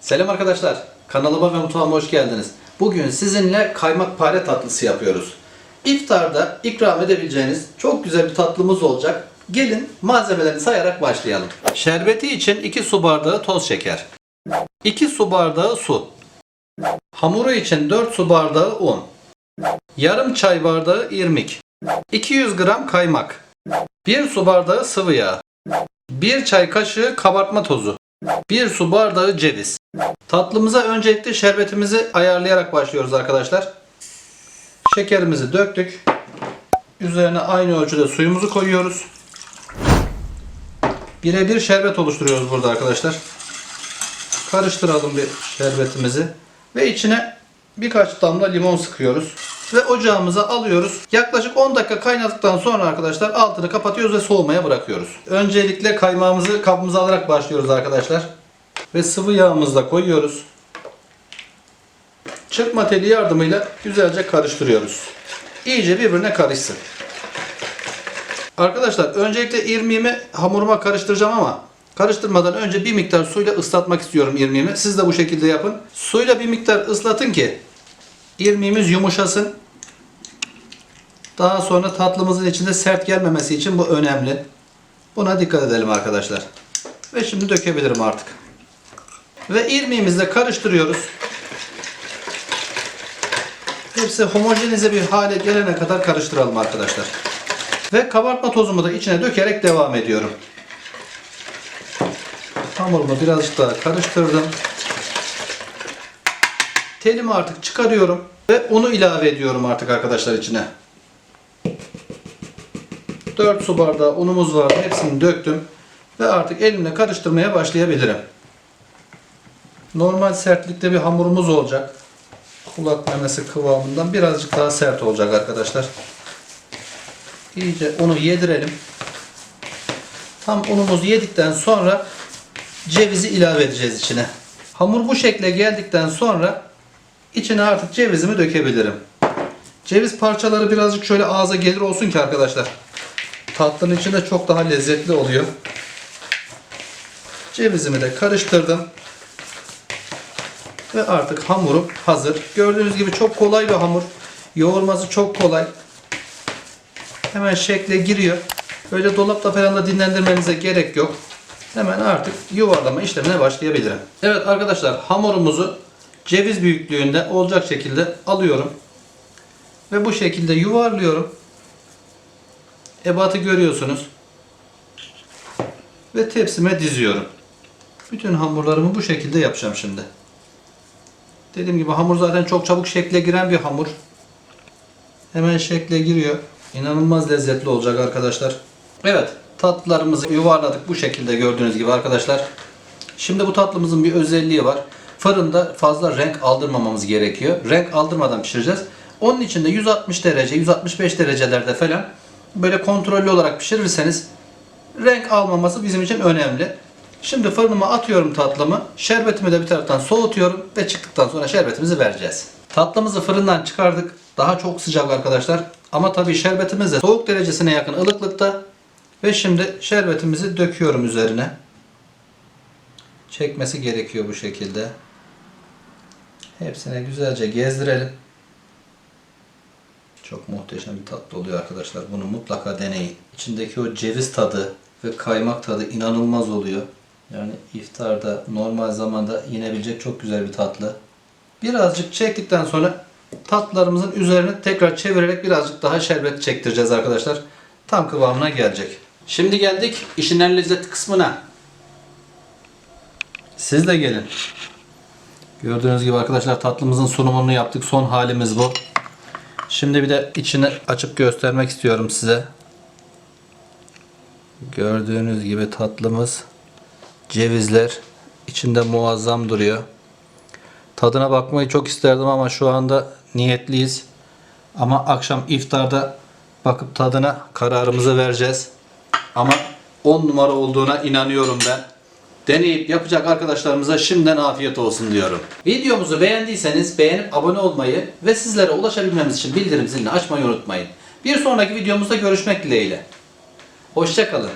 Selam arkadaşlar. Kanalıma ve mutfağıma hoş geldiniz. Bugün sizinle kaymak pare tatlısı yapıyoruz. İftarda ikram edebileceğiniz çok güzel bir tatlımız olacak. Gelin malzemelerini sayarak başlayalım. Şerbeti için 2 su bardağı toz şeker. 2 su bardağı su. Hamuru için 4 su bardağı un. Yarım çay bardağı irmik. 200 gram kaymak. 1 su bardağı sıvı yağ. 1 çay kaşığı kabartma tozu. 1 su bardağı ceviz. Tatlımıza öncelikle şerbetimizi ayarlayarak başlıyoruz arkadaşlar. Şekerimizi döktük. Üzerine aynı ölçüde suyumuzu koyuyoruz. Birebir şerbet oluşturuyoruz burada arkadaşlar. Karıştıralım bir şerbetimizi. Ve içine birkaç damla limon sıkıyoruz. Ve ocağımıza alıyoruz. Yaklaşık 10 dakika kaynadıktan sonra arkadaşlar altını kapatıyoruz ve soğumaya bırakıyoruz. Öncelikle kaymağımızı kabımıza alarak başlıyoruz arkadaşlar. Ve sıvı yağımızı da koyuyoruz. Çırpma teli yardımıyla güzelce karıştırıyoruz. İyice birbirine karışsın. Arkadaşlar öncelikle irmiğimi hamuruma karıştıracağım ama karıştırmadan önce bir miktar suyla ıslatmak istiyorum irmiğimi. Siz de bu şekilde yapın. Suyla bir miktar ıslatın ki irmiğimiz yumuşasın. Daha sonra tatlımızın içinde sert gelmemesi için bu önemli. Buna dikkat edelim arkadaşlar. Ve şimdi dökebilirim artık. Ve irmiğimizle karıştırıyoruz. Hepsi homojenize bir hale gelene kadar karıştıralım arkadaşlar. Ve kabartma tozumu da içine dökerek devam ediyorum. Hamurumu birazcık daha karıştırdım. Telimi artık çıkarıyorum ve unu ilave ediyorum artık arkadaşlar içine. 4 su bardağı unumuz vardı. Hepsini döktüm. Ve artık elimle karıştırmaya başlayabilirim. Normal sertlikte bir hamurumuz olacak. Kulak memesi kıvamından birazcık daha sert olacak arkadaşlar. İyice unu yedirelim. Tam unumuzu yedikten sonra cevizi ilave edeceğiz içine. Hamur bu şekle geldikten sonra içine artık cevizimi dökebilirim. Ceviz parçaları birazcık şöyle ağza gelir olsun ki arkadaşlar. Tatlının içinde çok daha lezzetli oluyor. Cevizimi de karıştırdım. Ve artık hamurum hazır. Gördüğünüz gibi çok kolay bir hamur. Yoğurması çok kolay. Hemen şekle giriyor. Böyle dolapta falan da dinlendirmenize gerek yok. Hemen artık yuvarlama işlemine başlayabilirim. Evet arkadaşlar hamurumuzu ceviz büyüklüğünde olacak şekilde alıyorum. Ve bu şekilde yuvarlıyorum. Ebatı görüyorsunuz. Ve tepsime diziyorum. Bütün hamurlarımı bu şekilde yapacağım şimdi. Dediğim gibi hamur zaten çok çabuk şekle giren bir hamur. Hemen şekle giriyor. İnanılmaz lezzetli olacak arkadaşlar. Evet tatlılarımızı yuvarladık bu şekilde gördüğünüz gibi arkadaşlar. Şimdi bu tatlımızın bir özelliği var. Fırında fazla renk aldırmamamız gerekiyor. Renk aldırmadan pişireceğiz. Onun için de 160 derece, 165 derecelerde falan böyle kontrollü olarak pişirirseniz renk almaması bizim için önemli. Şimdi fırınıma atıyorum tatlımı. Şerbetimi de bir taraftan soğutuyorum ve çıktıktan sonra şerbetimizi vereceğiz. Tatlımızı fırından çıkardık. Daha çok sıcak arkadaşlar. Ama tabii şerbetimiz de soğuk derecesine yakın ılıklıkta. Ve şimdi şerbetimizi döküyorum üzerine. Çekmesi gerekiyor bu şekilde. Hepsine güzelce gezdirelim. Çok muhteşem bir tatlı oluyor arkadaşlar. Bunu mutlaka deneyin. İçindeki o ceviz tadı ve kaymak tadı inanılmaz oluyor. Yani iftarda normal zamanda yenebilecek çok güzel bir tatlı. Birazcık çektikten sonra tatlılarımızın üzerine tekrar çevirerek birazcık daha şerbet çektireceğiz arkadaşlar. Tam kıvamına gelecek. Şimdi geldik işin en lezzetli kısmına. Siz de gelin. Gördüğünüz gibi arkadaşlar tatlımızın sunumunu yaptık. Son halimiz bu. Şimdi bir de içini açıp göstermek istiyorum size. Gördüğünüz gibi tatlımız cevizler içinde muazzam duruyor. Tadına bakmayı çok isterdim ama şu anda niyetliyiz. Ama akşam iftarda bakıp tadına kararımızı vereceğiz. Ama 10 numara olduğuna inanıyorum ben. Deneyip yapacak arkadaşlarımıza şimdiden afiyet olsun diyorum. Videomuzu beğendiyseniz beğenip abone olmayı ve sizlere ulaşabilmemiz için bildirim zilini açmayı unutmayın. Bir sonraki videomuzda görüşmek dileğiyle. Hoşçakalın.